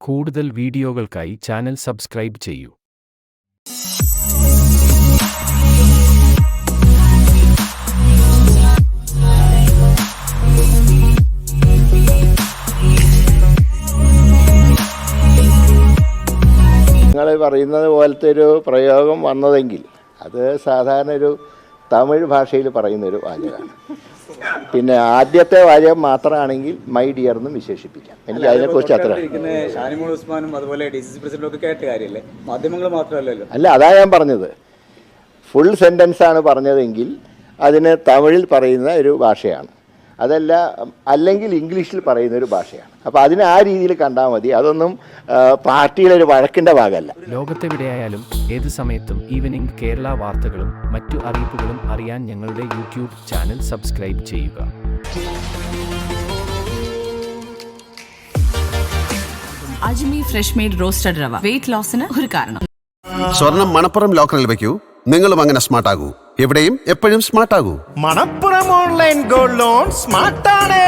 കൂടുതൽ വീഡിയോകൾക്കായി channel subscribe ചെയ്യൂ. നിങ്ങൾ പറയുന്നത് പോലത്തെ ഒരു പ്രയോഗം വന്നതെങ്കിൽ അത് സാധാരണ ഒരു തമിഴ് ഭാഷയിൽ പറയുന്നൊരു വാചകമാണ്. പിന്നെ ആദ്യത്തെ വാചകം മാത്രമാണെങ്കിൽ മൈ ഡിയർ എന്നും വിശേഷിപ്പിക്കാം. എനിക്ക് അതിനെക്കുറിച്ച് അത്ര ഷാനിമോൾ ഉസ്മാനും അതുപോലെ ഡി സി സി പ്രസിഡന്റും ഒക്കെ കേട്ട കാര്യമല്ലേ? മാധ്യമങ്ങൾ മാത്രമല്ലല്ലോ. അല്ല അതാ ഞാൻ പറഞ്ഞത്. ഫുൾ സെന്റൻസാണ് ആണ് പറഞ്ഞതെങ്കിൽ അതിന് തമിഴിൽ പറയുന്ന ഒരു ഭാഷയാണ്. അതല്ല അല്ലെങ്കിൽ ഇംഗ്ലീഷിൽ പറയുന്ന ഒരു ഭാഷയാണ്. അപ്പോൾ അതിനെ ആ രീതിയിൽ കണ്ടാൽ മതി. അതൊന്നും പാർട്ടിയുടെ ഒരു വഴക്കിന്റെ ഭാഗമല്ല. ലോകത്തെവിടെയായാലും ഏത് സമയത്തും ഈവനിംഗ് കേരള വാർത്തകളും മറ്റു അറിയിപ്പുകളും അറിയാൻ ഞങ്ങളുടെ യൂട്യൂബ് ചാനൽ സബ്സ്ക്രൈബ് ചെയ്യുക. Ajmi fresh made roasted rava. Weight ലോസിന് ഒരു കാരണം. സ്വർണം മണപ്പുറം ലോക്കറിൽ വയ്ക്കൂ നിങ്ങളും അങ്ങനെ സ്മാർട്ട് ആകൂ. എവിടെയും എപ്പോഴും സ്മാർട്ട് ആകൂ മണപ്പുറം ഓൺലൈൻ ഗോൾഡ് ലോൺ സ്മാർട്ടാണ്.